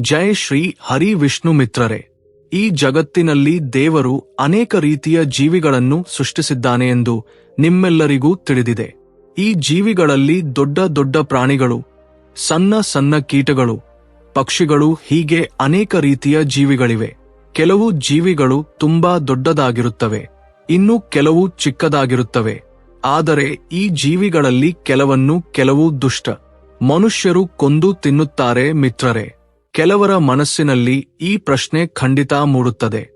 ಜಯ ಶ್ರೀ ಹರಿ ವಿಷ್ಣು ಮಿತ್ರರೇ, ಈ ಜಗತ್ತಿನಲ್ಲಿ ದೇವರು ಅನೇಕ ರೀತಿಯ ಜೀವಿಗಳನ್ನು ಸೃಷ್ಟಿಸಿದ್ದಾನೆ ಎಂದು ನಿಮ್ಮೆಲ್ಲರಿಗೂ ತಿಳಿದಿದೆ. ಈ ಜೀವಿಗಳಲ್ಲಿ ದೊಡ್ಡ ದೊಡ್ಡ ಪ್ರಾಣಿಗಳು, ಸಣ್ಣ ಸಣ್ಣ ಕೀಟಗಳು, ಪಕ್ಷಿಗಳು ಹೀಗೆ ಅನೇಕ ರೀತಿಯ ಜೀವಿಗಳಿವೆ. ಕೆಲವು ಜೀವಿಗಳು ತುಂಬಾ ದೊಡ್ಡದಾಗಿರುತ್ತವೆ, ಇನ್ನು ಕೆಲವು ಚಿಕ್ಕದಾಗಿರುತ್ತವೆ. ಆದರೆ ಈ ಜೀವಿಗಳಲ್ಲಿ ಕೆಲವನ್ನು ಕೆಲವು ದುಷ್ಟ, ಮನುಷ್ಯರು ಕೊಂದು ತಿನ್ನುತ್ತಾರೆ ಮಿತ್ರರೇ. ಕೆಲವರ ಮನಸ್ಸಿನಲ್ಲಿ ಈ ಪ್ರಶ್ನೆ ಖಂಡಿತ ಮೂಡುತ್ತದೆ.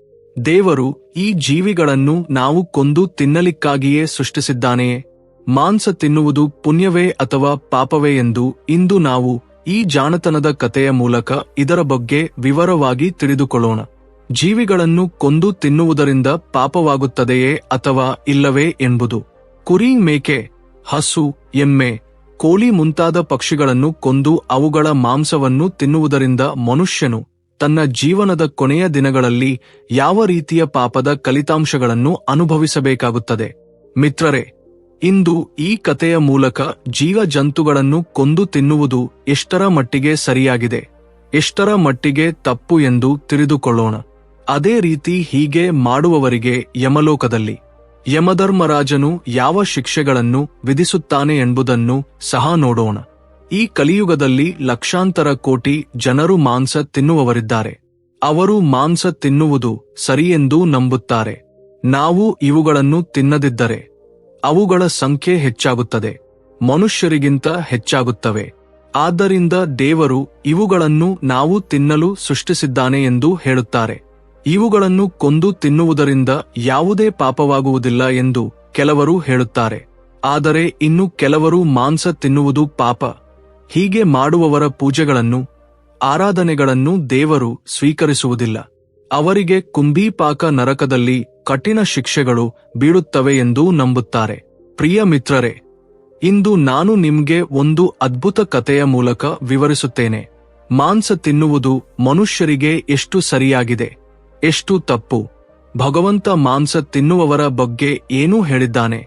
ದೇವರು ಈ ಜೀವಿಗಳನ್ನು ನಾವು ಕೊಂದು ತಿನ್ನಲಿಕ್ಕಾಗಿಯೇ ಸೃಷ್ಟಿಸಿದ್ದಾನೆಯೇ? ಮಾಂಸ ತಿನ್ನುವುದು ಪುಣ್ಯವೇ ಅಥವಾ ಪಾಪವೇ ಎಂದು ಇಂದು ನಾವು ಈ ಜಾಣತನದ ಕಥೆಯ ಮೂಲಕ ಇದರ ಬಗ್ಗೆ ವಿವರವಾಗಿ ತಿಳಿದುಕೊಳ್ಳೋಣ. ಜೀವಿಗಳನ್ನು ಕೊಂದು ತಿನ್ನುವುದರಿಂದ ಪಾಪವಾಗುತ್ತದೆಯೇ ಅಥವಾ ಇಲ್ಲವೇ ಎಂಬುದು. ಕುರಿ ಮೇಕೆ, ಹಸು, ಎಮ್ಮೆ ಕೋಳಿ ಮುಂತಾದ ಪಕ್ಷಿಗಳನ್ನು ಕೊಂದು ಅವುಗಳ ಮಾಂಸವನ್ನು ತಿನ್ನುವುದರಿಂದ ಮನುಷ್ಯನು ತನ್ನ ಜೀವನದ ಕೊನೆಯ ದಿನಗಳಲ್ಲಿ ಯಾವ ರೀತಿಯ ಪಾಪದ ಕಲಿತಾಂಶಗಳನ್ನು ಅನುಭವಿಸಬೇಕಾಗುತ್ತದೆ. ಮಿತ್ರರೇ, ಇಂದು ಈ ಕಥೆಯ ಮೂಲಕ ಜೀವ ಜಂತುಗಳನ್ನು ಕೊಂದು ತಿನ್ನುವುದು ಎಷ್ಟರ ಮಟ್ಟಿಗೆ ಸರಿಯಾಗಿದೆ, ಎಷ್ಟರ ಮಟ್ಟಿಗೆ ತಪ್ಪು ಎಂದು ತಿಳಿದುಕೊಳ್ಳೋಣ. ಅದೇ ರೀತಿ ಹೀಗೆ ಮಾಡುವವರಿಗೆ ಯಮಲೋಕದಲ್ಲಿ. ಯಮಧರ್ಮರಾಜನು ಯಾವ ಶಿಕ್ಷೆಗಳನ್ನು ವಿಧಿಸುತ್ತಾನೆ ಎಂಬುದನ್ನು ಸಹ ನೋಡೋಣ. ಈ ಕಲಿಯುಗದಲ್ಲಿ ಲಕ್ಷಾಂತರ ಕೋಟಿ ಜನರು ಮಾಂಸ ತಿನ್ನುವವರಿದ್ದಾರೆ. ಅವರು ಮಾಂಸ ತಿನ್ನುವುದು ಸರಿಯೆಂದೂ ನಂಬುತ್ತಾರೆ. ನಾವು ಇವುಗಳನ್ನು ತಿನ್ನದಿದ್ದರೆ ಅವುಗಳ ಸಂಖ್ಯೆ ಹೆಚ್ಚಾಗುತ್ತದೆ. ಮನುಷ್ಯರಿಗಿಂತ ಹೆಚ್ಚಾಗುತ್ತವೆ. ಆದ್ದರಿಂದ ದೇವರು ಇವುಗಳನ್ನು ನಾವು ತಿನ್ನಲು ಸೃಷ್ಟಿಸಿದ್ದಾನೆ ಎಂದು ಹೇಳುತ್ತಾರೆ. ಇವುಗಳನ್ನು ಕೊಂದು ತಿನ್ನುವುದರಿಂದ ಯಾವುದೇ ಪಾಪವಾಗುವುದಿಲ್ಲ ಎಂದು ಕೆಲವರು ಹೇಳುತ್ತಾರೆ. ಆದರೆ ಇನ್ನು ಕೆಲವರು ಮಾಂಸ ತಿನ್ನುವುದು ಪಾಪ. ಹೀಗೆ ಮಾಡುವವರ ಪೂಜೆಗಳನ್ನು, ಆರಾಧನೆಗಳನ್ನು ದೇವರು ಸ್ವೀಕರಿಸುವುದಿಲ್ಲ. ಅವರಿಗೆ ಕುಂಭೀಪಾಕ ನರಕದಲ್ಲಿ ಕಠಿಣ ಶಿಕ್ಷೆಗಳು ಬೀಳುತ್ತವೆ ಎಂದು ನಂಬುತ್ತಾರೆ. ಪ್ರಿಯ ಮಿತ್ರರೇ, ಇಂದು ನಾನು ನಿಮ್ಗೆ ಒಂದು ಅದ್ಭುತ ಕಥೆಯ ಮೂಲಕ ವಿವರಿಸುತ್ತೇನೆ. ಮಾಂಸ ತಿನ್ನುವುದು ಮನುಷ್ಯರಿಗೆ ಎಷ್ಟು ಸರಿಯಾಗಿದೆ? ಎಷ್ಟು ತಪ್ಪು. ಭಗವಂತ ಮಾಂಸ ತಿನ್ನುವವರ ಬಗ್ಗೆ ಏನೂ ಹೇಳಿದ್ದಾನೆ.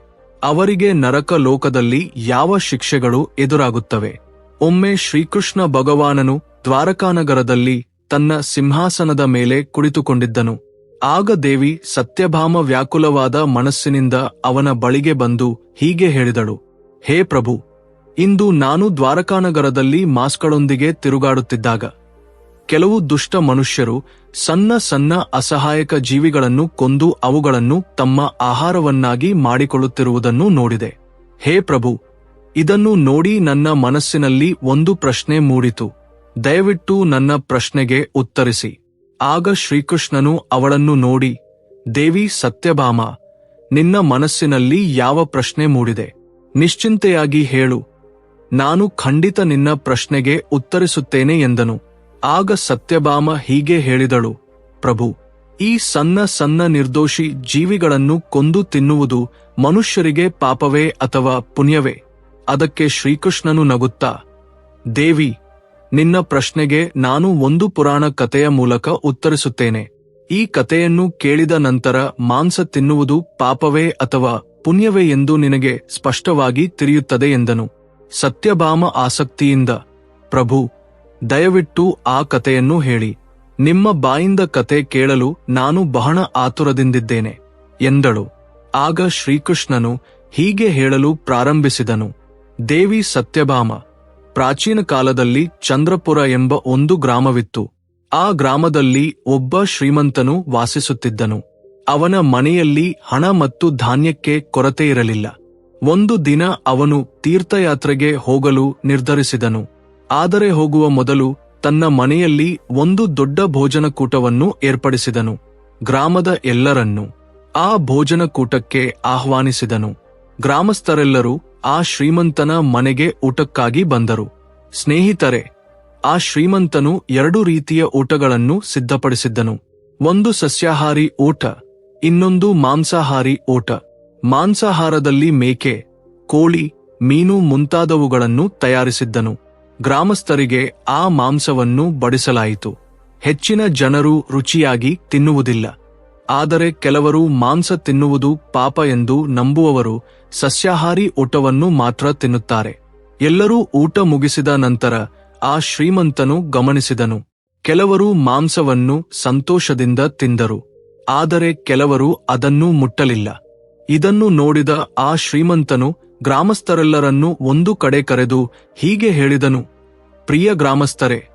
ಅವರಿಗೆ ನರಕ ಲೋಕದಲ್ಲಿ ಯಾವ ಶಿಕ್ಷೆಗಳು ಎದುರಾಗುತ್ತವೆ. ಒಮ್ಮೆ ಶ್ರೀಕೃಷ್ಣ ಭಗವಾನನು ದ್ವಾರಕಾನಗರದಲ್ಲಿ ತನ್ನ ಸಿಂಹಾಸನದ ಮೇಲೆ ಕುಳಿತುಕೊಂಡಿದ್ದನು. ಆಗ ದೇವಿ ಸತ್ಯಭಾಮ ವ್ಯಾಕುಲವಾದ ಮನಸ್ಸಿನಿಂದ ಅವನ ಬಳಿಗೆ ಬಂದು ಹೀಗೆ ಹೇಳಿದಳು. ಹೇ ಪ್ರಭು, ಇಂದು ನಾನು ದ್ವಾರಕಾನಗರದಲ್ಲಿ ಮಾಸ್ಗಳೊಂದಿಗೆ ತಿರುಗಾಡುತ್ತಿದ್ದಾಗ ಕೆಲವು ದುಷ್ಟ ಮನುಷ್ಯರು ಸಣ್ಣ ಸಣ್ಣ ಅಸಹಾಯಕ ಜೀವಿಗಳನ್ನು ಕೊಂದು ಅವುಗಳನ್ನು ತಮ್ಮ ಆಹಾರವನ್ನಾಗಿ ಮಾಡಿಕೊಳ್ಳುತ್ತಿರುವುದನ್ನು ನೋಡಿದೆ. ಹೇ ಪ್ರಭು, ಇದನ್ನು ನೋಡಿ ನನ್ನ ಮನಸ್ಸಿನಲ್ಲಿ ಒಂದು ಪ್ರಶ್ನೆ ಮೂಡಿತು. ದಯವಿಟ್ಟು ನನ್ನ ಪ್ರಶ್ನೆಗೆ ಉತ್ತರಿಸಿ. ಆಗ ಶ್ರೀಕೃಷ್ಣನು ಅವಳನ್ನು ನೋಡಿ, ದೇವಿ ಸತ್ಯಭಾಮ, ನಿನ್ನ ಮನಸ್ಸಿನಲ್ಲಿ ಯಾವ ಪ್ರಶ್ನೆ ಮೂಡಿದೆ? ನಿಶ್ಚಿಂತೆಯಾಗಿ ಹೇಳು. ನಾನು ಖಂಡಿತ ನಿನ್ನ ಪ್ರಶ್ನೆಗೆ ಉತ್ತರಿಸುತ್ತೇನೆ ಎಂದನು. ಆಗ ಸತ್ಯಭಾಮ ಹೀಗೆ ಹೇಳಿದಳು, ಪ್ರಭು, ಈ ಸಣ್ಣ ಸಣ್ಣ ನಿರ್ದೋಷಿ ಜೀವಿಗಳನ್ನು ಕೊಂದು ತಿನ್ನುವುದು ಮನುಷ್ಯರಿಗೆ ಪಾಪವೇ ಅಥವಾ ಪುಣ್ಯವೇ? ಅದಕ್ಕೆ ಶ್ರೀಕೃಷ್ಣನು ನಗುತ್ತಾ, ದೇವಿ, ನಿನ್ನ ಪ್ರಶ್ನೆಗೆ ನಾನು ಒಂದು ಪುರಾಣ ಕಥೆಯ ಮೂಲಕ ಉತ್ತರಿಸುತ್ತೇನೆ. ಈ ಕಥೆಯನ್ನು ಕೇಳಿದ ನಂತರ ಮಾಂಸ ತಿನ್ನುವುದು ಪಾಪವೇ ಅಥವಾ ಪುಣ್ಯವೇ ಎಂದು ನಿನಗೆ ಸ್ಪಷ್ಟವಾಗಿ ತಿಳಿಯುತ್ತದೆ ಎಂದನು. ಸತ್ಯಭಾಮ ಆಸಕ್ತಿಯಿಂದ, ಪ್ರಭು ದಯವಿಟ್ಟು ಆ ಕಥೆಯನ್ನು ಹೇಳಿ. ನಿಮ್ಮ ಬಾಯಿಂದ ಕತೆ ಕೇಳಲು ನಾನು ಬಹಳ ಆತುರದಿಂದಿದ್ದೇನೆ, ಎಂದಳು. ಆಗ ಶ್ರೀಕೃಷ್ಣನು ಹೀಗೆ ಹೇಳಲು ಪ್ರಾರಂಭಿಸಿದನು. ದೇವಿ ಸತ್ಯಭಾಮ, ಪ್ರಾಚೀನ ಕಾಲದಲ್ಲಿ ಚಂದ್ರಪುರ ಎಂಬ ಒಂದು ಗ್ರಾಮವಿತ್ತು. ಆ ಗ್ರಾಮದಲ್ಲಿ ಒಬ್ಬ ಶ್ರೀಮಂತನು ವಾಸಿಸುತ್ತಿದ್ದನು. ಅವನ ಮನೆಯಲ್ಲಿ ಹಣ ಮತ್ತು ಧಾನ್ಯಕ್ಕೆ ಕೊರತೆ ಇರಲಿಲ್ಲ. ಒಂದು ದಿನ ಅವನು ತೀರ್ಥಯಾತ್ರೆಗೆ ಹೋಗಲು ನಿರ್ಧರಿಸಿದನು. ಆದರೆ ಹೋಗುವ ಮೊದಲು ತನ್ನ ಮನೆಯಲ್ಲಿ ಒಂದು ದೊಡ್ಡ ಭೋಜನಕೂಟವನ್ನು ಏರ್ಪಡಿಸಿದನು, ಗ್ರಾಮದ ಎಲ್ಲರನ್ನೂ ಆ ಭೋಜನಕೂಟಕ್ಕೆ ಆಹ್ವಾನಿಸಿದನು. ಗ್ರಾಮಸ್ಥರೆಲ್ಲರೂ ಆ ಶ್ರೀಮಂತನ ಮನೆಗೆ ಊಟಕ್ಕಾಗಿ ಬಂದರು. ಸ್ನೇಹಿತರೆ, ಆ ಶ್ರೀಮಂತನು ಎರಡು ರೀತಿಯ ಊಟಗಳನ್ನು ಸಿದ್ಧಪಡಿಸಿದ್ದನು. ಒಂದು ಸಸ್ಯಾಹಾರಿ ಊಟ, ಇನ್ನೊಂದು ಮಾಂಸಾಹಾರಿ ಊಟ. ಮಾಂಸಾಹಾರದಲ್ಲಿ ಮೇಕೆ, ಕೋಳಿ, ಮೀನು ಮುಂತಾದವುಗಳನ್ನು ತಯಾರಿಸಿದ್ದನು. ಗ್ರಾಮಸ್ಥರಿಗೆ ಆ ಮಾಂಸವನ್ನು ಬಡಿಸಲಾಯಿತು. ಹೆಚ್ಚಿನ ಜನರು ರುಚಿಯಾಗಿ ತಿನ್ನುವುದಿಲ್ಲ. ಆದರೆ ಕೆಲವರು ಮಾಂಸ ತಿನ್ನುವುದು ಪಾಪ ಎಂದು ನಂಬುವವರು ಸಸ್ಯಾಹಾರಿ ಊಟವನ್ನು ಮಾತ್ರ ತಿನ್ನುತ್ತಾರೆ. ಎಲ್ಲರೂ ಊಟ ಮುಗಿಸಿದ ನಂತರ ಆ ಶ್ರೀಮಂತನು ಗಮನಿಸಿದನು. ಕೆಲವರು ಮಾಂಸವನ್ನು ಸಂತೋಷದಿಂದ ತಿಂದರು. ಆದರೆ ಕೆಲವರು ಅದನ್ನು ಮುಟ್ಟಲಿಲ್ಲ. ಇದನ್ನು ನೋಡಿದ ಆ ಶ್ರೀಮಂತನು ಗ್ರಾಮಸ್ಥರೆಲ್ಲರನ್ನೂ ಒಂದು ಕಡೆ ಕರೆದು ಹೀಗೆ ಹೇಳಿದನು, ಪ್ರಿಯ ಗ್ರಾಮಸ್ಥರೇ,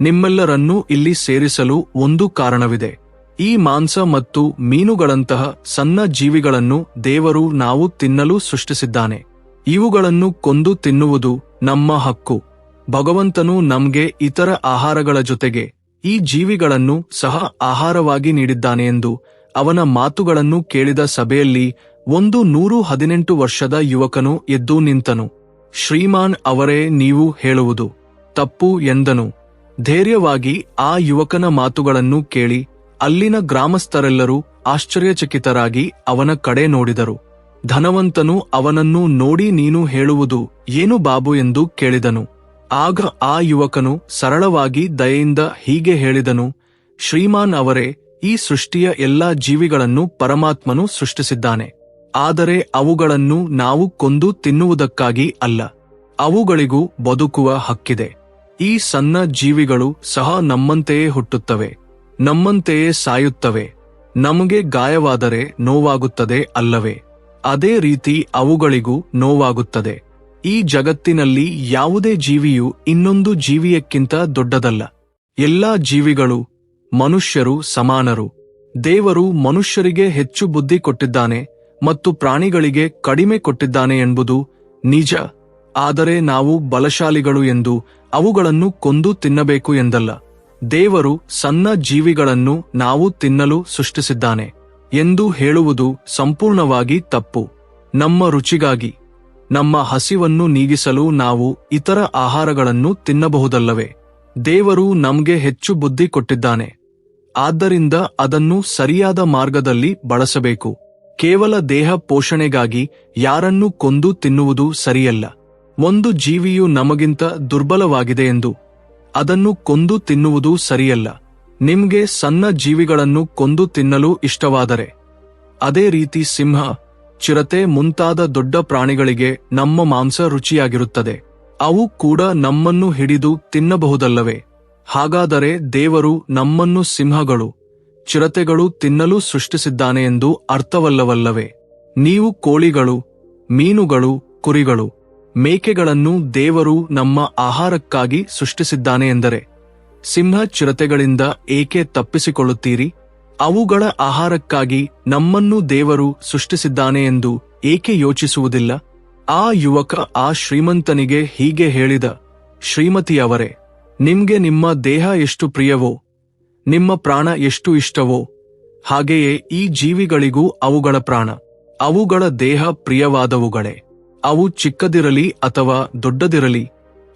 ನಿಮ್ಮೆಲ್ಲರನ್ನೂ ಇಲ್ಲಿ ಸೇರಿಸಲು ಒಂದು ಕಾರಣವಿದೆ. ಈ ಮಾಂಸ ಮತ್ತು ಮೀನುಗಳಂತಹ ಸಣ್ಣ ಜೀವಿಗಳನ್ನು ದೇವರು ನಾವು ತಿನ್ನಲು ಸೃಷ್ಟಿಸಿದ್ದಾನೆ. ಇವುಗಳನ್ನು ಕೊಂದು ತಿನ್ನುವುದು ನಮ್ಮ ಹಕ್ಕು. ಭಗವಂತನು ನಮ್ಗೆ ಇತರ ಆಹಾರಗಳ ಜೊತೆಗೆ ಈ ಜೀವಿಗಳನ್ನು ಸಹ ಆಹಾರವಾಗಿ ನೀಡಿದ್ದಾನೆ ಎಂದು ಅವನ ಮಾತುಗಳನ್ನು ಕೇಳಿದ ಸಭೆಯಲ್ಲಿ ಒಂದು ನೂರು ಹದಿನೆಂಟು ವರ್ಷದ ಯುವಕನು ಎದ್ದು ನಿಂತನು. ಶ್ರೀಮಾನ್ ಅವರೇ ನೀವು ಹೇಳುವುದು ತಪ್ಪು ಎಂದನು. ಧೈರ್ಯವಾಗಿ ಆ ಯುವಕನ ಮಾತುಗಳನ್ನು ಕೇಳಿ ಅಲ್ಲಿನ ಗ್ರಾಮಸ್ಥರೆಲ್ಲರೂ ಆಶ್ಚರ್ಯಚಕಿತರಾಗಿ ಅವನ ಕಡೆ ನೋಡಿದರು. ಧನವಂತನು ಅವನನ್ನು ನೋಡಿ ನೀನು ಹೇಳುವುದು ಏನು ಬಾಬು ಎಂದು ಕೇಳಿದನು. ಆಗ ಆ ಯುವಕನು ಸರಳವಾಗಿ ದಯೆಯಿಂದ ಹೀಗೆ ಹೇಳಿದನು, ಶ್ರೀಮಾನ್ ಅವರೇ, ಈ ಸೃಷ್ಟಿಯ ಎಲ್ಲಾ ಜೀವಿಗಳನ್ನು ಪರಮಾತ್ಮನು ಸೃಷ್ಟಿಸಿದ್ದಾನೆ. ಆದರೆ ಅವುಗಳನ್ನು ನಾವು ಕೊಂದು ತಿನ್ನುವುದಕ್ಕಾಗಿ ಅಲ್ಲ. ಅವುಗಳಿಗೂ ಬದುಕುವ ಹಕ್ಕಿದೆ. ಈ ಸಣ್ಣ ಜೀವಿಗಳು ಸಹ ನಮ್ಮಂತೆಯೇ ಹುಟ್ಟುತ್ತವೆ. ನಮ್ಮಂತೆಯೇ ಸಾಯುತ್ತವೆ. ನಮಗೆ ಗಾಯವಾದರೆ ನೋವಾಗುತ್ತದೆ ಅಲ್ಲವೇ. ಅದೇ ರೀತಿ ಅವುಗಳಿಗೂ ನೋವಾಗುತ್ತದೆ. ಈ ಜಗತ್ತಿನಲ್ಲಿ ಯಾವುದೇ ಜೀವಿಯು ಇನ್ನೊಂದು ಜೀವಿಯಕ್ಕಿಂತ ದೊಡ್ಡದಲ್ಲ. ಎಲ್ಲಾ ಜೀವಿಗಳು ಮನುಷ್ಯರು ಸಮಾನರು. ದೇವರು ಮನುಷ್ಯರಿಗೆ ಹೆಚ್ಚು ಬುದ್ಧಿ ಕೊಟ್ಟಿದ್ದಾನೆ. ಮತ್ತು ಪ್ರಾಣಿಗಳಿಗೆ ಕಡಿಮೆ ಕೊಟ್ಟಿದ್ದಾನೆ ಎಂಬುದು ನಿಜ. ಆದರೆ ನಾವು ಬಲಶಾಲಿಗಳು ಎಂದು ಅವುಗಳನ್ನು ಕೊಂದು ತಿನ್ನಬೇಕು ಎಂದಲ್ಲ. ದೇವರು ಸಣ್ಣ ಜೀವಿಗಳನ್ನು ನಾವು ತಿನ್ನಲು ಸೃಷ್ಟಿಸಿದ್ದಾನೆ ಎಂದು ಹೇಳುವುದು ಸಂಪೂರ್ಣವಾಗಿ ತಪ್ಪು. ನಮ್ಮ ರುಚಿಗಾಗಿ, ನಮ್ಮ ಹಸಿವನ್ನು ನೀಗಿಸಲು ನಾವು ಇತರ ಆಹಾರಗಳನ್ನು ತಿನ್ನಬಹುದಲ್ಲವೇ? ದೇವರು ನಮ್ಗೆ ಹೆಚ್ಚು ಬುದ್ಧಿ ಕೊಟ್ಟಿದ್ದಾನೆ. ಆದ್ದರಿಂದ ಅದನ್ನು ಸರಿಯಾದ ಮಾರ್ಗದಲ್ಲಿ ಬಳಸಬೇಕು. ಕೇವಲ ದೇಹ ಪೋಷಣೆಗಾಗಿ ಯಾರನ್ನೂ ಕೊಂದು ತಿನ್ನುವುದು ಸರಿಯಲ್ಲ. ಒಂದು ಜೀವಿಯು ನಮಗಿಂತ ದುರ್ಬಲವಾಗಿದೆ ಎಂದು ಅದನ್ನು ಕೊಂದು ತಿನ್ನುವುದು ಸರಿಯಲ್ಲ. ನಿಮ್ಗೆ ಸಣ್ಣ ಜೀವಿಗಳನ್ನು ಕೊಂದು ತಿನ್ನಲು ಇಷ್ಟವಾದರೆ. ಅದೇ ರೀತಿ ಸಿಂಹ, ಚಿರತೆ ಮುಂತಾದ ದೊಡ್ಡ ಪ್ರಾಣಿಗಳಿಗೆ ನಮ್ಮ ಮಾಂಸ ರುಚಿಯಾಗಿರುತ್ತದೆ. ಅವು ಕೂಡ ನಮ್ಮನ್ನು ಹಿಡಿದು ತಿನ್ನಬಹುದಲ್ಲವೇ? ಹಾಗಾದರೆ ದೇವರು ನಮ್ಮನ್ನು ಸಿಂಹಗಳು ಚಿರತೆಗಳು ತಿನ್ನಲು ಸೃಷ್ಟಿಸಿದ್ದಾನೆ ಎಂದು ಅರ್ಥವಲ್ಲವಲ್ಲವೇ? ನೀವು ಕೋಳಿಗಳು, ಮೀನುಗಳು, ಕುರಿಗಳು, ಮೇಕೆಗಳನ್ನು ದೇವರು ನಮ್ಮ ಆಹಾರಕ್ಕಾಗಿ ಸೃಷ್ಟಿಸಿದ್ದಾನೆ ಎಂದರೆ, ಸಿಂಹ ಚಿರತೆಗಳಿಂದ ಏಕೆ ತಪ್ಪಿಸಿಕೊಳ್ಳುತ್ತೀರಿ? ಅವುಗಳ ಆಹಾರಕ್ಕಾಗಿ ನಮ್ಮನ್ನು ದೇವರು ಸೃಷ್ಟಿಸಿದ್ದಾನೆ ಎಂದು ಏಕೆ ಯೋಚಿಸುವುದಿಲ್ಲ? ಆ ಯುವಕ ಆ ಶ್ರೀಮಂತನಿಗೆ ಹೀಗೆ ಹೇಳಿದ, ಶ್ರೀಮತಿಯವರೇ, ನಿಮ್ಗೆ ನಿಮ್ಮ ದೇಹ ಎಷ್ಟು ಪ್ರಿಯವೋ? ನಿಮ್ಮ ಪ್ರಾಣ ಎಷ್ಟು ಇಷ್ಟವೋ ಹಾಗೆಯೇ ಈ ಜೀವಿಗಳಿಗೂ ಅವುಗಳ ಪ್ರಾಣ. ಅವುಗಳ ದೇಹ ಪ್ರಿಯವಾದವುಗಳೇ. ಅವು ಚಿಕ್ಕದಿರಲಿ ಅಥವಾ ದೊಡ್ಡದಿರಲಿ,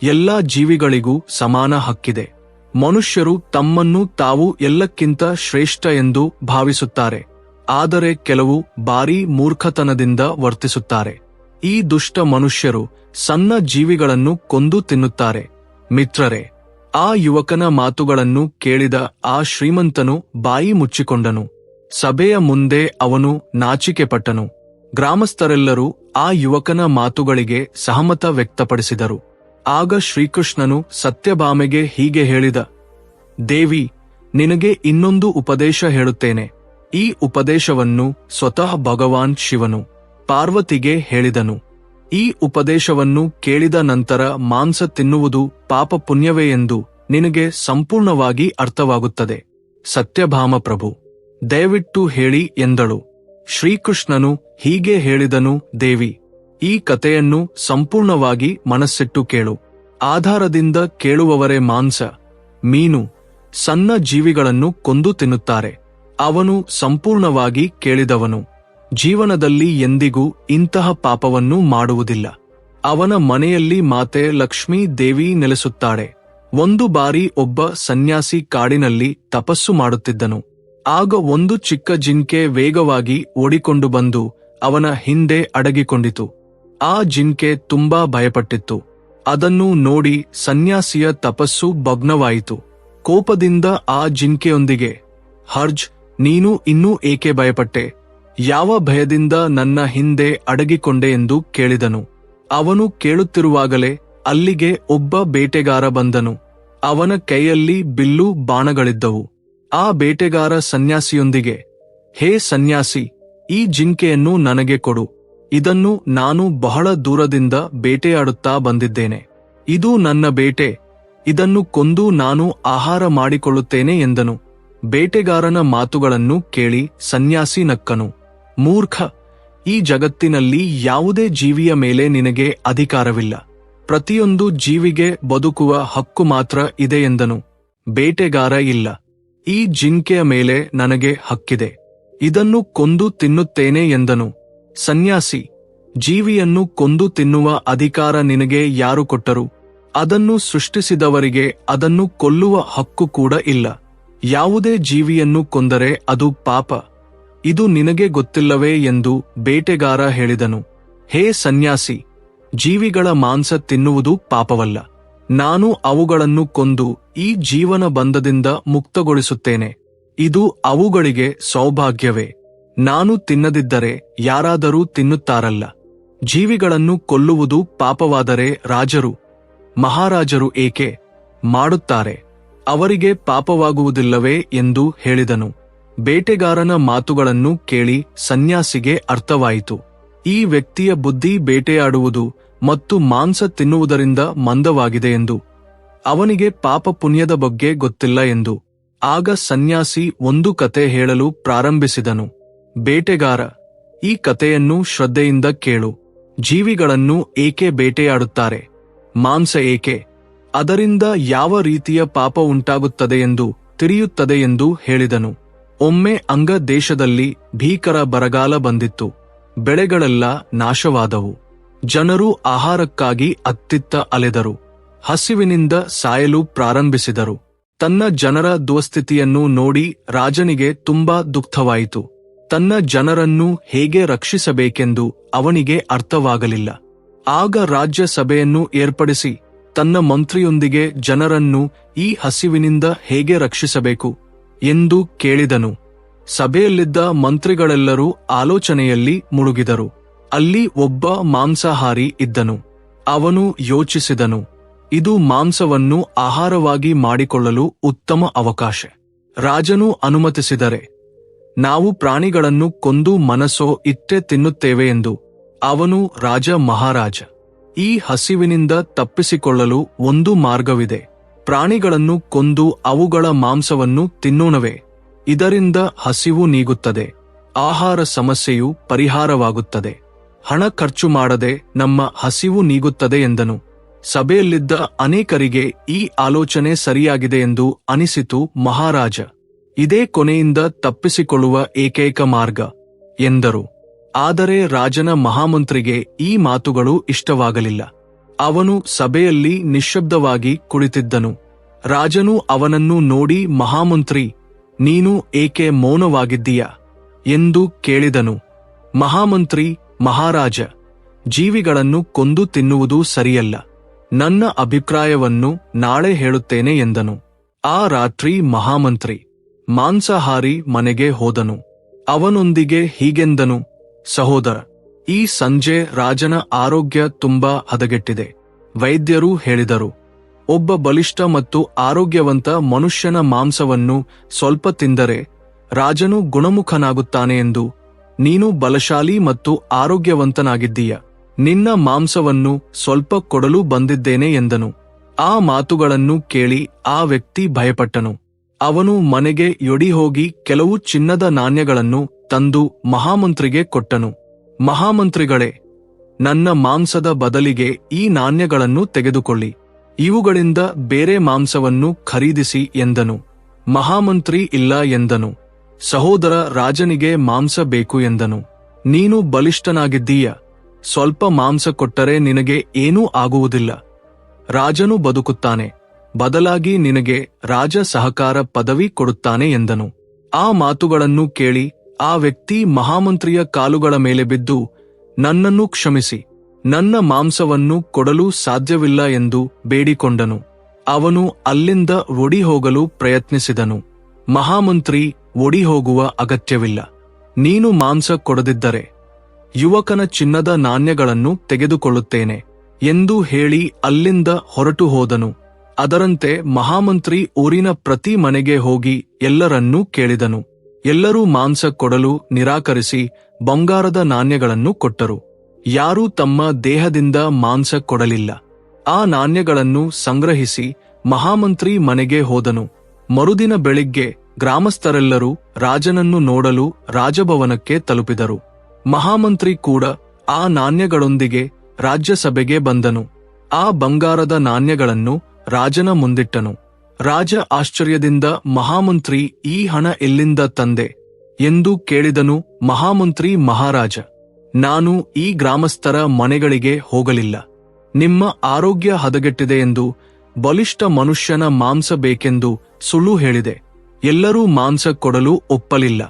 ಎಲ್ಲಾ ಜೀವಿಗಳಿಗೂ ಸಮಾನ ಹಕ್ಕಿದೆ. ಮನುಷ್ಯರು ತಮ್ಮನ್ನು ತಾವು ಎಲ್ಲಕ್ಕಿಂತ ಶ್ರೇಷ್ಠ ಎಂದು ಭಾವಿಸುತ್ತಾರೆ. ಆದರೆ ಕೆಲವು ಬಾರಿ ಮೂರ್ಖತನದಿಂದ ವರ್ತಿಸುತ್ತಾರೆ. ಈ ದುಷ್ಟ ಮನುಷ್ಯರು ಸಣ್ಣ ಜೀವಿಗಳನ್ನು ಕೊಂದು ತಿನ್ನುತ್ತಾರೆ. ಮಿತ್ರರೇ ಆ ಯುವಕನ ಮಾತುಗಳನ್ನು ಕೇಳಿದ ಆ ಶ್ರೀಮಂತನು ಬಾಯಿ ಮುಚ್ಚಿಕೊಂಡನು. ಸಭೆಯ ಮುಂದೆ ಅವನು ನಾಚಿಕೆಪಟ್ಟನು. ಗ್ರಾಮಸ್ಥರೆಲ್ಲರೂ ಆ ಯುವಕನ ಮಾತುಗಳಿಗೆ ಸಹಮತ ವ್ಯಕ್ತಪಡಿಸಿದರು. ಆಗ ಶ್ರೀಕೃಷ್ಣನು ಸತ್ಯಭಾಮೆಗೆ ಹೀಗೆ ಹೇಳಿದ, ದೇವಿ, ನಿನಗೆ ಇನ್ನೊಂದು ಉಪದೇಶ ಹೇಳುತ್ತೇನೆ. ಈ ಉಪದೇಶವನ್ನು ಸ್ವತಃ ಭಗವಾನ್ ಶಿವನು, ಪಾರ್ವತಿಗೆ ಹೇಳಿದನು. ಈ ಉಪದೇಶವನ್ನು ಕೇಳಿದ ನಂತರ ಮಾಂಸ ತಿನ್ನುವುದು ಪಾಪ ಪುಣ್ಯವೇ ಎಂದು ನಿನಗೆ ಸಂಪೂರ್ಣವಾಗಿ ಅರ್ಥವಾಗುತ್ತದೆ. ಸತ್ಯಭಾಮ ಪ್ರಭು, ದಯವಿಟ್ಟು ಹೇಳಿ ಎಂದಳು. ಶ್ರೀಕೃಷ್ಣನು ಹೀಗೆ ಹೇಳಿದನು, ದೇವಿ, ಈ ಕಥೆಯನ್ನು ಸಂಪೂರ್ಣವಾಗಿ ಮನಸ್ಸಿಟ್ಟು ಕೇಳು. ಆಧಾರದಿಂದ ಕೇಳುವವರೇ ಮಾಂಸ, ಮೀನು, ಸಣ್ಣ ಜೀವಿಗಳನ್ನು ಕೊಂದು ತಿನ್ನುತ್ತಾರೆ. ಅವನು ಸಂಪೂರ್ಣವಾಗಿ ಕೇಳಿದವನು. ಜೀವನದಲ್ಲಿ ಎಂದಿಗೂ ಇಂತಹ ಪಾಪವನ್ನು ಮಾಡುವುದಿಲ್ಲ. ಅವನ ಮನೆಯಲ್ಲಿ ಮಾತೆ ಲಕ್ಷ್ಮೀ ದೇವಿ ನೆಲೆಸುತ್ತಾಳೆ. ಒಂದು ಬಾರಿ ಒಬ್ಬ ಸನ್ಯಾಸಿ ಕಾಡಿನಲ್ಲಿ ತಪಸ್ಸು ಮಾಡುತ್ತಿದ್ದನು. ಆಗ ಒಂದು ಚಿಕ್ಕ ಜಿಂಕೆ ವೇಗವಾಗಿ ಓಡಿಕೊಂಡು ಬಂದು ಅವನ ಹಿಂದೆ ಅಡಗಿಕೊಂಡಿತು. ಆ ಜಿಂಕೆ ತುಂಬಾ ಭಯಪಟ್ಟಿತ್ತು. ಅದನ್ನು ನೋಡಿ ಸನ್ಯಾಸಿಯ ತಪಸ್ಸು ಭಗ್ನವಾಯಿತು. ಕೋಪದಿಂದ ಆ ಜಿಂಕೆಯೊಂದಿಗೆ, ಹರ್ಜ್, ನೀನು ಇನ್ನೂ ಏಕೆ ಭಯಪಟ್ಟೆ? ಯಾವ ಭಯದಿಂದ ನನ್ನ ಹಿಂದೆ ಅಡಗಿಕೊಂಡೆ ಎಂದು ಕೇಳಿದನು. ಅವನು ಕೇಳುತ್ತಿರುವಾಗಲೇ ಅಲ್ಲಿಗೆ ಒಬ್ಬ ಬೇಟೆಗಾರ ಬಂದನು. ಅವನ ಕೈಯಲ್ಲಿ ಬಿಲ್ಲು ಬಾಣಗಳಿದ್ದವು. ಆ ಬೇಟೆಗಾರ ಸನ್ಯಾಸಿಯೊಂದಿಗೆ, ಹೇ ಸನ್ಯಾಸಿ, ಈ ಜಿಂಕೆಯನ್ನು ನನಗೆ ಕೊಡು. ಇದನ್ನು ನಾನು ಬಹಳ ದೂರದಿಂದ ಬೇಟೆಯಾಡುತ್ತಾ ಬಂದಿದ್ದೇನೆ. ಇದು ನನ್ನ ಬೇಟೆ. ಇದನ್ನು ಕೊಂದು ನಾನು ಆಹಾರ ಮಾಡಿಕೊಳ್ಳುತ್ತೇನೆ ಎಂದನು. ಬೇಟೆಗಾರನ ಮಾತುಗಳನ್ನು ಕೇಳಿ ಸನ್ಯಾಸಿ ನಕ್ಕನು. ಮೂರ್ಖ. ಈ ಜಗತ್ತಿನಲ್ಲಿ ಯಾವುದೇ ಜೀವಿಯ ಮೇಲೆ ನಿನಗೆ ಅಧಿಕಾರವಿಲ್ಲ. ಪ್ರತಿಯೊಂದು ಜೀವಿಗೆ ಬದುಕುವ ಹಕ್ಕು ಮಾತ್ರ ಇದೆ ಎಂದನು. ಬೇಟೆಗಾರ ಇಲ್ಲ. ಈ ಜಿಂಕೆಯ ಮೇಲೆ ನನಗೆ ಹಕ್ಕಿದೆ. ಇದನ್ನು ಕೊಂದು ತಿನ್ನುತ್ತೇನೆ ಎಂದನು. ಸನ್ಯಾಸಿ, ಜೀವಿಯನ್ನು ಕೊಂದು ತಿನ್ನುವ ಅಧಿಕಾರ ನಿನಗೆ ಯಾರು ಕೊಟ್ಟರು? ಅದನ್ನು ಸೃಷ್ಟಿಸಿದವರಿಗೆ ಅದನ್ನು ಕೊಲ್ಲುವ ಹಕ್ಕು ಕೂಡ ಇಲ್ಲ. ಯಾವುದೇ ಜೀವಿಯನ್ನು ಕೊಂದರೆ ಅದು ಪಾಪ. ಇದು ನಿನಗೆ ಗೊತ್ತಿಲ್ಲವೇ ಎಂದು ಬೇಟೆಗಾರ ಹೇಳಿದನು. ಹೇ ಸನ್ಯಾಸಿ, ಜೀವಿಗಳ ಮಾಂಸ ತಿನ್ನುವುದು ಪಾಪವಲ್ಲ. ನಾನು ಅವುಗಳನ್ನು ಕೊಂದು ಈ ಜೀವನ ಬಂಧದಿಂದ ಮುಕ್ತಗೊಳಿಸುತ್ತೇನೆ. ಇದು ಅವುಗಳಿಗೆ ಸೌಭಾಗ್ಯವೇ. ನಾನು ತಿನ್ನದಿದ್ದರೆ ಯಾರಾದರೂ ತಿನ್ನುತ್ತಾರಲ್ಲ. ಜೀವಿಗಳನ್ನು ಕೊಲ್ಲುವುದು ಪಾಪವಾದರೆ ರಾಜರು, ಮಹಾರಾಜರು ಏಕೆ? ಮಾಡುತ್ತಾರೆ. ಅವರಿಗೆ ಪಾಪವಾಗುವುದಿಲ್ಲವೇ ಎಂದು ಹೇಳಿದನು. ಬೇಟೆಗಾರನ ಮಾತುಗಳನ್ನು ಕೇಳಿ ಸನ್ಯಾಸಿಗೆ ಅರ್ಥವಾಯಿತು. ಈ ವ್ಯಕ್ತಿಯ ಬುದ್ಧಿ ಬೇಟೆಯಾಡುವುದು ಮತ್ತು ಮಾಂಸ ತಿನ್ನುವುದರಿಂದ ಮಂದವಾಗಿದೆ ಎಂದು. ಅವನಿಗೆ ಪಾಪ ಪುಣ್ಯದ ಬಗ್ಗೆ ಗೊತ್ತಿಲ್ಲ ಎಂದು. ಆಗ ಸನ್ಯಾಸಿ ಒಂದು ಕತೆ ಹೇಳಲು ಪ್ರಾರಂಭಿಸಿದನು. ಬೇಟೆಗಾರ, ಈ ಕತೆಯನ್ನು ಶ್ರದ್ಧೆಯಿಂದ ಕೇಳು. ಜೀವಿಗಳನ್ನು ಏಕೆ ಬೇಟೆಯಾಡುತ್ತಾರೆ? ಮಾಂಸ ಏಕೆ? ಅದರಿಂದ ಯಾವ ರೀತಿಯ ಪಾಪ ಉಂಟಾಗುತ್ತದೆ ಎಂದು ತಿಳಿಯುತ್ತದೆ ಎಂದು ಹೇಳಿದನು. ಒಮ್ಮೆ ಅಂಗ ದೇಶದಲ್ಲಿ ಭೀಕರ ಬರಗಾಲ ಬಂದಿತ್ತು. ಬೆಳೆಗಳೆಲ್ಲ ನಾಶವಾದವು. ಜನರು ಆಹಾರಕ್ಕಾಗಿ ಅತ್ತಿತ್ತ ಅಲೆದರು. ಹಸಿವಿನಿಂದ ಸಾಯಲು ಪ್ರಾರಂಭಿಸಿದರು. ತನ್ನ ಜನರ ದುಸ್ಥಿತಿಯನ್ನು ನೋಡಿ ರಾಜನಿಗೆ ತುಂಬಾ ದುಃಖವಾಯಿತು. ತನ್ನ ಜನರನ್ನು ಹೇಗೆ ರಕ್ಷಿಸಬೇಕೆಂದು ಅವನಿಗೆ ಅರ್ಥವಾಗಲಿಲ್ಲ. ಆಗ ರಾಜ್ಯ ಸಭೆಯನ್ನು ಏರ್ಪಡಿಸಿ, ತನ್ನ ಮಂತ್ರಿಯೊಂದಿಗೆ ಜನರನ್ನು ಈ ಹಸಿವಿನಿಂದ ಹೇಗೆ ರಕ್ಷಿಸಬೇಕು? ಎಂದು ಕೇಳಿದನು. ಸಭೆಯಲ್ಲಿದ್ದ ಮಂತ್ರಿಗಳೆಲ್ಲರೂ ಆಲೋಚನೆಯಲ್ಲಿ ಮುಳುಗಿದರು. ಅಲ್ಲಿ ಒಬ್ಬ ಮಾಂಸಾಹಾರಿ ಇದ್ದನು. ಅವನು ಯೋಚಿಸಿದನು. ಇದು ಮಾಂಸವನ್ನು ಆಹಾರವಾಗಿ ಮಾಡಿಕೊಳ್ಳಲು ಉತ್ತಮ ಅವಕಾಶ. ರಾಜನು ಅನುಮತಿಸಿದರೆ, ನಾವು ಪ್ರಾಣಿಗಳನ್ನು ಕೊಂದು ಮನಸೋ ಇಟ್ಟೆ ತಿನ್ನುತ್ತೇವೆ ಎಂದು ಅವನು ರಾಜ ಮಹಾರಾಜ ಈ ಹಸಿವಿನಿಂದ ತಪ್ಪಿಸಿಕೊಳ್ಳಲು ಒಂದು ಮಾರ್ಗವಿದೆ. ಪ್ರಾಣಿಗಳನ್ನು ಕೊಂದು ಅವುಗಳ ಮಾಂಸವನ್ನು ತಿನ್ನೋಣವೇ. ಇದರಿಂದ ಹಸಿವು ನೀಗುತ್ತದೆ. ಆಹಾರ ಸಮಸ್ಯೆಯು ಪರಿಹಾರವಾಗುತ್ತದೆ. ಹಣ ಖರ್ಚು ಮಾಡದೆ ನಮ್ಮ ಹಸಿವು ನೀಗುತ್ತದೆ ಎಂದನು. ಸಭೆಯಲ್ಲಿದ್ದ ಅನೇಕರಿಗೆ ಈ ಆಲೋಚನೆ ಸರಿಯಾಗಿದೆ ಎಂದು ಅನಿಸಿತು ಮಹಾರಾಜ. ಇದೇ ಕೊನೆಯಿಂದ ತಪ್ಪಿಸಿಕೊಳ್ಳುವ ಏಕೈಕ ಮಾರ್ಗ, ಎಂದರು. ಆದರೆ ರಾಜನ ಮಹಾಮಂತ್ರಿಗೆ ಈ ಮಾತುಗಳು ಇಷ್ಟವಾಗಲಿಲ್ಲ. ಅವನು ಸಭೆಯಲ್ಲಿ ನಿಶ್ಶಬ್ದವಾಗಿ ಕುಳಿತಿದ್ದನು. ರಾಜನು ಅವನನ್ನು ನೋಡಿ ಮಹಾಮಂತ್ರಿ, ನೀನು ಏಕೆ ಮೌನವಾಗಿದ್ದೀಯ? ಎಂದು ಕೇಳಿದನು. ಮಹಾಮಂತ್ರಿ, ಮಹಾರಾಜ, ಜೀವಿಗಳನ್ನು ಕೊಂದು ತಿನ್ನುವುದು ಸರಿಯಲ್ಲ. ನನ್ನ ಅಭಿಪ್ರಾಯವನ್ನು ನಾಳೆ ಹೇಳುತ್ತೇನೆ ಎಂದನು. ಆ ರಾತ್ರಿ ಮಹಾಮಂತ್ರಿ, ಮಾಂಸಾಹಾರಿ ಮನೆಗೆ ಹೋದನು. ಅವನೊಂದಿಗೆ ಹೀಗೆಂದನು, ಸಹೋದರ ಈ ಸಂಜೆ ರಾಜನ ಆರೋಗ್ಯ ತುಂಬಾ ಹದಗೆಟ್ಟಿದೆ. ವೈದ್ಯರು ಹೇಳಿದರು, ಒಬ್ಬ ಬಲಿಷ್ಠ ಮತ್ತು ಆರೋಗ್ಯವಂತ ಮನುಷ್ಯನ ಮಾಂಸವನ್ನು ಸ್ವಲ್ಪ ತಿಂದರೆ ರಾಜನು ಗುಣಮುಖನಾಗುತ್ತಾನೆ ಎಂದು. ನೀನು ಬಲಶಾಲಿ ಮತ್ತು ಆರೋಗ್ಯವಂತನಾಗಿದ್ದೀಯ. ನಿನ್ನ ಮಾಂಸವನ್ನು ಸ್ವಲ್ಪ ಕೊಡಲು ಬಂದಿದ್ದೇನೆ ಎಂದನು. ಆ ಮಾತುಗಳನ್ನು ಕೇಳಿ ಆ ವ್ಯಕ್ತಿ ಭಯಪಟ್ಟನು. ಅವನು ಮನೆಗೆ ಯೊಡಿ ಹೋಗಿ ಕೆಲವು ಚಿನ್ನದ ನಾಣ್ಯಗಳನ್ನು ತಂದು ಮಹಾಮಂತ್ರಿಗೆ ಕೊಟ್ಟನು. ಮಹಾಮಂತ್ರಿಗಳೇ, ನನ್ನ ಮಾಂಸದ ಬದಲಿಗೆ ಈ ನಾಣ್ಯಗಳನ್ನು ತೆಗೆದುಕೊಳ್ಳಿ. ಇವುಗಳಿಂದ ಬೇರೆ ಮಾಂಸವನ್ನು ಖರೀದಿಸಿ ಎಂದನು. ಮಹಾಮಂತ್ರಿ ಇಲ್ಲ ಎಂದನು. ಸಹೋದರ ರಾಜನಿಗೆ ಮಾಂಸ ಬೇಕು ಎಂದನು. ನೀನು ಬಲಿಷ್ಠನಾಗಿದ್ದೀಯ. ಸ್ವಲ್ಪ ಮಾಂಸ ಕೊಟ್ಟರೆ ನಿನಗೆ ಏನೂ ಆಗುವುದಿಲ್ಲ. ರಾಜನು ಬದುಕುತ್ತಾನೆ. ಬದಲಾಗಿ ನಿನಗೆ ರಾಜ ಸಹಕಾರ ಪದವಿ ಕೊಡುತ್ತಾನೆ ಎಂದನು. ಆ ಮಾತುಗಳನ್ನು ಕೇಳಿ ಆ ವ್ಯಕ್ತಿ ಮಹಾಮಂತ್ರಿಯ ಕಾಲುಗಳ ಮೇಲೆ ಬಿದ್ದು, ನನ್ನನ್ನು ಕ್ಷಮಿಸಿ, ನನ್ನ ಮಾಂಸವನ್ನು ಕೊಡಲು ಸಾಧ್ಯವಿಲ್ಲ ಎಂದು ಬೇಡಿಕೊಂಡನು. ಅವನು ಅಲ್ಲಿಂದ ಒಡಿ ಹೋಗಲು ಪ್ರಯತ್ನಿಸಿದನು. ಮಹಾಮಂತ್ರಿ ಒಡಿ ಹೋಗುವ ಅಗತ್ಯವಿಲ್ಲ. ನೀನು ಮಾಂಸ ಕೊಡದಿದ್ದರೆ ಯುವಕನ ಚಿನ್ನದ ನಾಣ್ಯಗಳನ್ನು ತೆಗೆದುಕೊಳ್ಳುತ್ತೇನೆ ಎಂದು ಹೇಳಿ ಅಲ್ಲಿಂದ ಹೊರಟು ಹೋದನು. ಅದರಂತೆ ಮಹಾಮಂತ್ರಿ ಊರಿನ ಪ್ರತಿ ಮನೆಗೆ ಹೋಗಿ ಎಲ್ಲರನ್ನೂ ಕೇಳಿದನು. ಎಲ್ಲರೂ ಮಾಂಸ ಕೊಡಲು ನಿರಾಕರಿಸಿ ಬಂಗಾರದ ನಾಣ್ಯಗಳನ್ನು ಕೊಟ್ಟರು. ಯಾರೂ ತಮ್ಮ ದೇಹದಿಂದ ಮಾಂಸ ಕೊಡಲಿಲ್ಲ. ಆ ನಾಣ್ಯಗಳನ್ನು ಸಂಗ್ರಹಿಸಿ ಮಹಾಮಂತ್ರಿ ಮನೆಗೆ ಹೋದನು. ಮರುದಿನ ಬೆಳಿಗ್ಗೆ ಗ್ರಾಮಸ್ಥರೆಲ್ಲರೂ ರಾಜನನ್ನು ನೋಡಲು ರಾಜಭವನಕ್ಕೆ ತಲುಪಿದರು. ಮಹಾಮಂತ್ರಿ ಕೂಡ ಆ ನಾಣ್ಯಗಳೊಂದಿಗೆ ರಾಜ್ಯಸಭೆಗೆ ಬಂದನು. ಆ ಬಂಗಾರದ ನಾಣ್ಯಗಳನ್ನು ರಾಜನ ಮುಂದಿಟ್ಟನು. ರಾಜ ಆಶ್ಚರ್ಯದಿಂದ ಮಹಾಮಂತ್ರಿ ಈ ಹಣ ಎಲ್ಲಿಂದ ತಂದೆ ಎಂದು ಕೇಳಿದನು ಮಹಾಮಂತ್ರಿ ಮಹಾರಾಜ. ನಾನು ಈ ಗ್ರಾಮಸ್ಥರ ಮನೆಗಳಿಗೆ ಹೋಗಲಿಲ್ಲ. ನಿಮ್ಮ ಆರೋಗ್ಯ ಹದಗೆಟ್ಟಿದೆ ಎಂದು ಬಲಿಷ್ಠ ಮನುಷ್ಯನ ಮಾಂಸ ಬೇಕೆಂದು ಸುಳ್ಳು ಹೇಳಿದೆ. ಎಲ್ಲರೂ ಮಾಂಸ ಕೊಡಲು ಒಪ್ಪಲಿಲ್ಲ.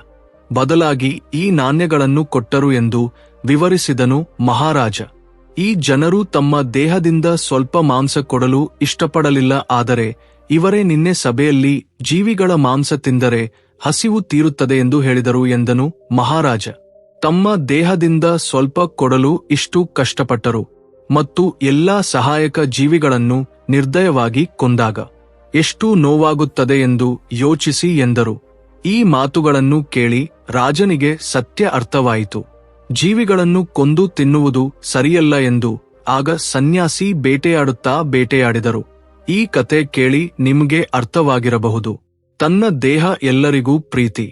ಬದಲಾಗಿ ಈ ನಾಣ್ಯಗಳನ್ನು ಕೊಟ್ಟರು ಎಂದು ವಿವರಿಸಿದನು ಮಹಾರಾಜ. ಈ ಜನರು ತಮ್ಮ ದೇಹದಿಂದ ಸ್ವಲ್ಪ ಮಾಂಸ ಕೊಡಲು ಇಷ್ಟಪಡಲಿಲ್ಲ ಆದರೆ ಇವರೇ ನಿನ್ನೆ ಸಭೆಯಲ್ಲಿ ಜೀವಿಗಳ ಮಾಂಸ ತಿಂದರೆ ಹಸಿವು ತೀರುತ್ತದೆ ಎಂದು ಹೇಳಿದರು ಎಂದನು ಮಹಾರಾಜ. ತಮ್ಮ ದೇಹದಿಂದ ಸ್ವಲ್ಪ ಕೊಡಲು ಇಷ್ಟು ಕಷ್ಟಪಟ್ಟರು ಮತ್ತು ಎಲ್ಲಾ ಸಹಾಯಕ ಜೀವಿಗಳನ್ನು ನಿರ್ದಯವಾಗಿ ಕೊಂದಾಗ. ಎಷ್ಟು ನೋವಾಗುತ್ತದೆ ಎಂದು ಯೋಚಿಸಿ ಎಂದರು. ಈ ಮಾತುಗಳನ್ನು ಕೇಳಿ ರಾಜನಿಗೆ ಸತ್ಯ ಅರ್ಥವಾಯಿತು. ಜೀವಿಗಳನ್ನು ಕೊಂದು ತಿನ್ನುವುದು ಸರಿಯಲ್ಲ ಎಂದು ಆಗ ಸನ್ಯಾಸಿ ಬೇಟೆಯಾಡುತ್ತಾ ಬೇಟೆಯಾಡಿದರು. ಈ ಕತೆ ಕೇಳಿ ನಿಮ್ಗೆ ಅರ್ಥವಾಗಿರಬಹುದು. ತನ್ನ ದೇಹ ಎಲ್ಲರಿಗೂ ಪ್ರೀತಿ.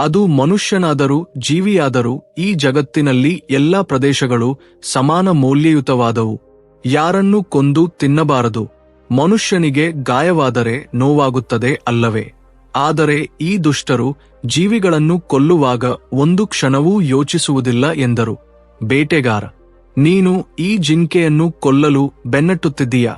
ಅದು ಮನುಷ್ಯನಾದರೂ ಜೀವಿಯಾದರೂ ಈ ಜಗತ್ತಿನಲ್ಲಿ ಎಲ್ಲ ಪ್ರದೇಶಗಳು ಸಮಾನ ಮೌಲ್ಯಯುತವಾದವು. ಯಾರನ್ನು ಕೊಂದು ತಿನ್ನಬಾರದು. ಮನುಷ್ಯನಿಗೆ ಗಾಯವಾದರೆ ನೋವಾಗುತ್ತದೆ ಅಲ್ಲವೇ. ಆದರೆ ಈ ದುಷ್ಟರು ಜೀವಿಗಳನ್ನು ಕೊಲ್ಲುವಾಗ ಒಂದು ಕ್ಷಣವೂ ಯೋಚಿಸುವುದಿಲ್ಲ ಎಂದರು. ಬೇಟೆಗಾರ, ನೀನು ಈ ಜಿಂಕೆಯನ್ನು ಕೊಲ್ಲಲು ಬೆನ್ನಟ್ಟುತ್ತಿದ್ದೀಯಾ?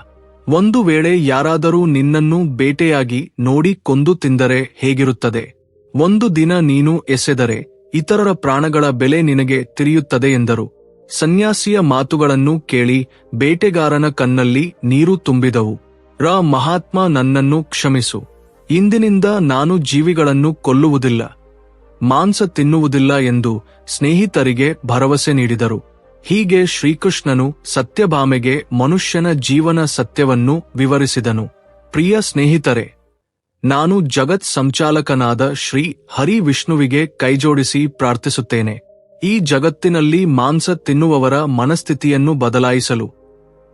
ಒಂದು ವೇಳೆ ಯಾರಾದರೂ ನಿನ್ನನ್ನು ಬೇಟೆಯಾಗಿ ನೋಡಿ ಕೊಂದು ತಿಂದರೆ ಹೇಗಿರುತ್ತದೆ? ಒಂದು ದಿನ ನೀನು ಎಸೆದರೆ ಇತರರ ಪ್ರಾಣಗಳ ಬೆಲೆ ನಿನಗೆ ತಿರಿಯುತ್ತದೆ ಎಂದರು. ಸನ್ಯಾಸಿಯ ಮಾತುಗಳನ್ನು ಕೇಳಿ ಬೇಟೆಗಾರನ ಕಣ್ಣಲ್ಲಿ ನೀರು ತುಂಬಿದವು. ರ ಮಹಾತ್ಮ ನನ್ನನ್ನು ಕ್ಷಮಿಸು. ಇಂದಿನಿಂದ ನಾನು ಜೀವಿಗಳನ್ನು ಕೊಲ್ಲುವುದಿಲ್ಲ, ಮಾಂಸ ತಿನ್ನುವುದಿಲ್ಲ ಎಂದು ಸ್ನೇಹಿತರಿಗೆ ಭರವಸೆ ನೀಡಿದರು. ಹೀಗೆ ಶ್ರೀಕೃಷ್ಣನು ಸತ್ಯಭಾಮೆಗೆ ಮನುಷ್ಯನ ಜೀವನ ಸತ್ಯವನ್ನು ವಿವರಿಸಿದನು. ಪ್ರಿಯ ಸ್ನೇಹಿತರೆ, ನಾನು ಜಗತ್ ಸಂಚಾಲಕನಾದ ಶ್ರೀ ಹರಿ ವಿಷ್ಣುವಿಗೆ ಕೈಜೋಡಿಸಿ ಪ್ರಾರ್ಥಿಸುತ್ತೇನೆ. ಈ ಜಗತ್ತಿನಲ್ಲಿ ಮಾಂಸ ತಿನ್ನುವವರ ಮನಸ್ಥಿತಿಯನ್ನು ಬದಲಾಯಿಸಲು.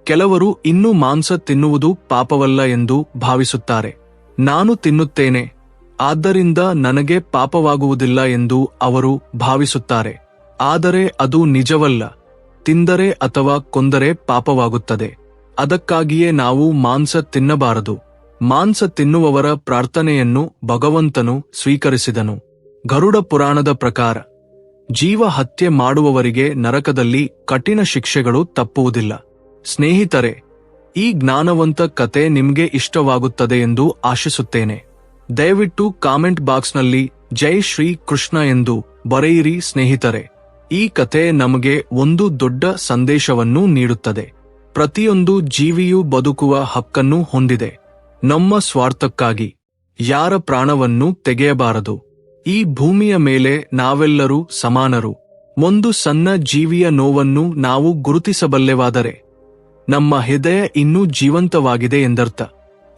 ಕೆಲವರು ಇನ್ನೂ ಮಾಂಸ ತಿನ್ನುವುದು ಪಾಪವಲ್ಲ ಎಂದು ಭಾವಿಸುತ್ತಾರೆ. ನಾನು ತಿನ್ನುತ್ತೇನೆ, ಆದ್ದರಿಂದ ನನಗೆ ಪಾಪವಾಗುವುದಿಲ್ಲ ಎಂದು ಅವರು ಭಾವಿಸುತ್ತಾರೆ. ಆದರೆ ಅದು ನಿಜವಲ್ಲ. ತಿಂದರೆ ಅಥವಾ ಕೊಂದರೆ ಪಾಪವಾಗುತ್ತದೆ. ಅದಕ್ಕಾಗಿಯೇ ನಾವು ಮಾಂಸ ತಿನ್ನಬಾರದು. ಮಾಂಸ ತಿನ್ನುವವರ ಪ್ರಾರ್ಥನೆಯನ್ನು ಭಗವಂತನು ಸ್ವೀಕರಿಸಿದನು. ಗರುಡ ಪುರಾಣದ ಪ್ರಕಾರ, ಜೀವ ಹತ್ಯೆ ಮಾಡುವವರಿಗೆ ನರಕದಲ್ಲಿ ಕಠಿಣ ಶಿಕ್ಷೆಗಳು ತಪ್ಪುವುದಿಲ್ಲ. ಸ್ನೇಹಿತರೆ, ಈ ಜ್ಞಾನವಂತ ಕತೆ ನಿಮ್ಗೆ ಇಷ್ಟವಾಗುತ್ತದೆ ಎಂದು ಆಶಿಸುತ್ತೇನೆ. ದಯವಿಟ್ಟು ಕಾಮೆಂಟ್ ಬಾಕ್ಸ್ನಲ್ಲಿ ಜೈ ಶ್ರೀ ಕೃಷ್ಣ ಎಂದು ಬರೆಯಿರಿ ಸ್ನೇಹಿತರೆ. ಈ ಕತೆ ನಮಗೆ ಒಂದು ದೊಡ್ಡ ಸಂದೇಶವನ್ನು ನೀಡುತ್ತದೆ. ಪ್ರತಿಯೊಂದು ಜೀವಿಯು ಬದುಕುವ ಹಕ್ಕನ್ನು ಹೊಂದಿದೆ. ನಮ್ಮ ಸ್ವಾರ್ಥಕ್ಕಾಗಿ ಯಾರ ಪ್ರಾಣವನ್ನು ತೆಗೆಯಬಾರದು. ಈ ಭೂಮಿಯ ಮೇಲೆ ನಾವೆಲ್ಲರೂ ಸಮಾನರು. ಒಂದು ಸಣ್ಣ ಜೀವಿಯ ನೋವನ್ನು ನಾವು ಗುರುತಿಸಬಲ್ಲೆವಾದರೆ ನಮ್ಮ ಹೃದಯ ಇನ್ನೂ ಜೀವಂತವಾಗಿದೆ ಎಂದರ್ಥ.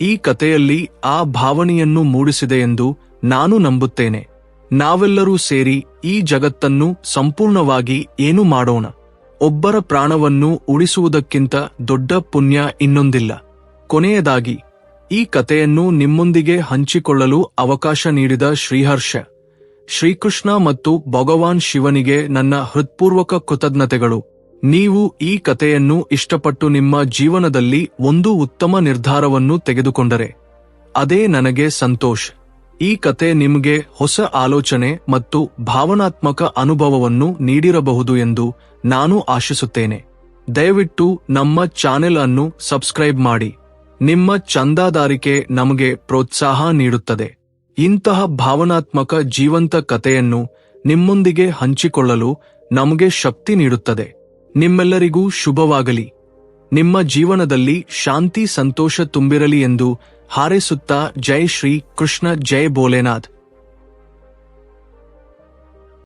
ಈ ಕಥೆಯಲ್ಲಿ ಆ ಭಾವನೆಯನ್ನು ಮೂಡಿಸಿದೆ ಎಂದು ನಾನು ನಂಬುತ್ತೇನೆ. ನಾವೆಲ್ಲರೂ ಸೇರಿ ಈ ಜಗತ್ತನ್ನು ಸಂಪೂರ್ಣವಾಗಿ ಏನು ಮಾಡೋಣ? ಒಬ್ಬರ ಪ್ರಾಣವನ್ನು ಉಳಿಸುವುದಕ್ಕಿಂತ ದೊಡ್ಡ ಪುಣ್ಯ ಇನ್ನೊಂದಿಲ್ಲ. ಕೊನೆಯದಾಗಿ, ಈ ಕಥೆಯನ್ನು ನಿಮ್ಮೊಂದಿಗೆ ಹಂಚಿಕೊಳ್ಳಲು ಅವಕಾಶ ನೀಡಿದ ಶ್ರೀಹರ್ಷ. ಶ್ರೀಕೃಷ್ಣ ಮತ್ತು ಭಗವಾನ್ ಶಿವನಿಗೆ ನನ್ನ ಹೃತ್ಪೂರ್ವಕ ಕೃತಜ್ಞತೆಗಳು. ನೀವು ಈ ಕಥೆಯನ್ನು ಇಷ್ಟಪಟ್ಟು ನಿಮ್ಮ ಜೀವನದಲ್ಲಿ ಒಂದು ಉತ್ತಮ ನಿರ್ಧಾರವನ್ನು ತೆಗೆದುಕೊಂಡರೆ, ಅದೇ ನನಗೆ ಸಂತೋಷ್. ಈ ಕತೆ ನಿಮಗೆ ಹೊಸ ಆಲೋಚನೆ ಮತ್ತು ಭಾವನಾತ್ಮಕ ಅನುಭವವನ್ನು ನೀಡಿರಬಹುದು ಎಂದು ನಾನು ಆಶಿಸುತ್ತೇನೆ. ದಯವಿಟ್ಟು ನಮ್ಮ ಚಾನೆಲ್ ಅನ್ನು ಸಬ್ಸ್ಕ್ರೈಬ್ ಮಾಡಿ. ನಿಮ್ಮ ಚಂದಾದಾರಿಕೆ ನಮಗೆ ಪ್ರೋತ್ಸಾಹ ನೀಡುತ್ತದೆ. ಇಂತಹ ಭಾವನಾತ್ಮಕ ಜೀವಂತ ಕಥೆಯನ್ನು ನಿಮ್ಮೊಂದಿಗೆ ಹಂಚಿಕೊಳ್ಳಲು ನಮಗೆ ಶಕ್ತಿ ನೀಡುತ್ತದೆ. ನಿಮ್ಮೆಲ್ಲರಿಗೂ ಶುಭವಾಗಲಿ. ನಿಮ್ಮ ಜೀವನದಲ್ಲಿ ಶಾಂತಿ ಸಂತೋಷ ತುಂಬಿರಲಿ ಎಂದು ಹಾರೈಸುತ್ತಾ ಜೈ ಶ್ರೀ ಕೃಷ್ಣ ಜೈ ಭೋಲೆನಾಥ್